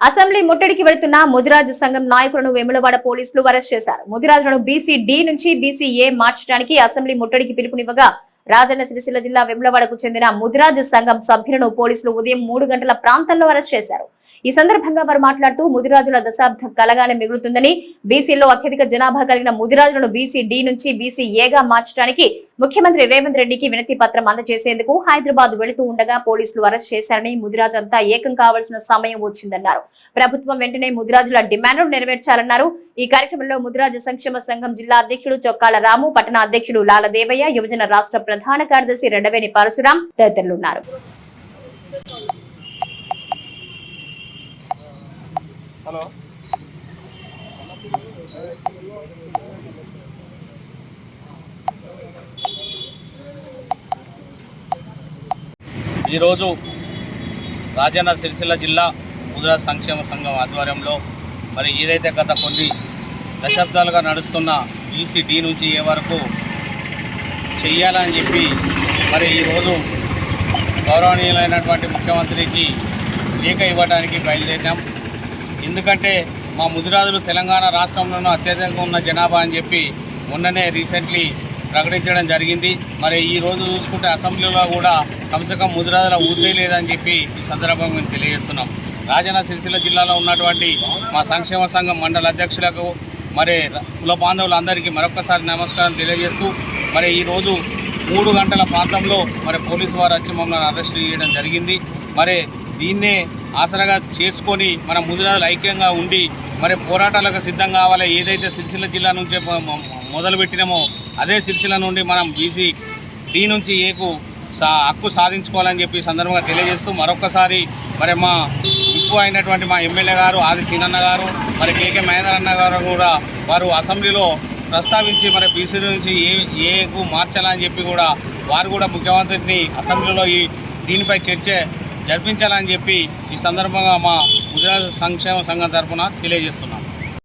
Assembly ముట్టడికి వెళ్తున్న ముదిరాజు సంఘం నాయకులను వేములవాడ పోలీసులు అరెస్ట్ చేశారు. ముదిరాజులను బీసీ డి నుంచి బీసీ ఏ మార్చడానికి అసెంబ్లీ ముట్టడికి పిలుపునివ్వగా రాజన్న సిరిసిల్ల జిల్లా వెములవాడకు చెందిన ముదిరాజు సంఘం సభ్యులను పోలీసులు ఉదయం మూడు గంటల ప్రాంతంలో అరెస్ట్ చేశారు. ఈ సందర్భంగా వారు మాట్లాడుతూ ముదిరాజుల దశాబ్ద కలగానే మిగులుతుందని బీసీలో అత్యధిక జనాభా కలిగిన ముదిరాజులను బీసీ డి నుంచి బీసీ ఏగా మార్చడానికి ముఖ్యమంత్రి రేవంత్ రెడ్డికి వినతి పత్రం అందజేసేందుకు హైదరాబాద్ వెళుతూ ఉండగా పోలీసులు అరెస్ట్ చేశారని ముదిరాజు అంతా ఏకం కావాల్సిన సమయం వచ్చిందన్నారు. ప్రభుత్వం వెంటనే ముదిరాజుల డిమాండ్లు నెరవేర్చాలన్నారు. ఈ కార్యక్రమంలో ముదిరాజు సంక్షేమ సంఘం జిల్లా అధ్యక్షుడు చొక్కాల రాము పట్టణ అధ్యక్షుడు లాలదేవయ్య యువజన రాష్ట్ర ప్రధాన కార్యదర్శి రెండవేని పరశురాం తదితరులున్నారు. హలో. ఈరోజు రాజన్న సిరిసిల్ల జిల్లా ముద్రా సంక్షేమ సంఘం ఆధ్వర్యంలో మరి ఏదైతే గత కొన్ని దశాబ్దాలుగా నడుస్తున్న ఈసీడీ నుంచి ఏ వరకు చెయ్యాలని చెప్పి మరి ఈరోజు గౌరవనీయులైనటువంటి ముఖ్యమంత్రికి లేఖ ఇవ్వడానికి బయలుదేరాం ఎందుకంటే మా ముదిరాజులు తెలంగాణ రాష్ట్రంలోనూ అత్యధికంగా ఉన్న జనాభా అని చెప్పి మొన్ననే రీసెంట్లీ ప్రకటించడం జరిగింది. మరి ఈ రోజు చూసుకుంటే అసెంబ్లీలో కూడా కమ్సకం ముదిరాజుల ఊసే లేదని చెప్పి ఈ సందర్భంగా మేము తెలియజేస్తున్నాం. రాజన్న సిరిసిల్ల జిల్లాలో ఉన్నటువంటి మా సంక్షేమ సంఘం మండల అధ్యక్షులకు మరి కుల బాంధవులందరికీ మరొకసారి నమస్కారం తెలియజేస్తూ మరి ఈరోజు మూడు గంటల ప్రాంతంలో మరి పోలీసు వారు వచ్చి మమ్మల్ని అరెస్ట్ చేయడం జరిగింది. మరి దీన్నే ఆసరాగా చేసుకొని మన ముదిరాజులు ఐక్యంగా ఉండి మరి పోరాటాలకు సిద్ధం కావాలి ఏదైతే సిరిసిల్ల జిల్లా నుంచి మొదలుపెట్టినామో అదే సిరిసిల్ల నుండి మనం బీసీ డి నుంచి ఏకు సా హక్కు సాధించుకోవాలని చెప్పి సందర్భంగా తెలియజేస్తూ మరొకసారి మరి మా ఎక్కువ అయినటువంటి మా ఎమ్మెల్యే గారు ఆది సీనన్న గారు మరి కేకే మహేందర్ అన్న గారు కూడా వారు అసెంబ్లీలో ప్రస్తావించి మరి బీసీ నుంచి ఏ ఏకు మార్చాలని చెప్పి కూడా వారు కూడా ముఖ్యమంత్రిని అసెంబ్లీలో ఈ దీనిపై చర్చ జరిపించాలని చెప్పి ఈ సందర్భంగా మా గుజరాత్ సంక్షేమ సంఘం తరఫున తెలియజేస్తున్నాం.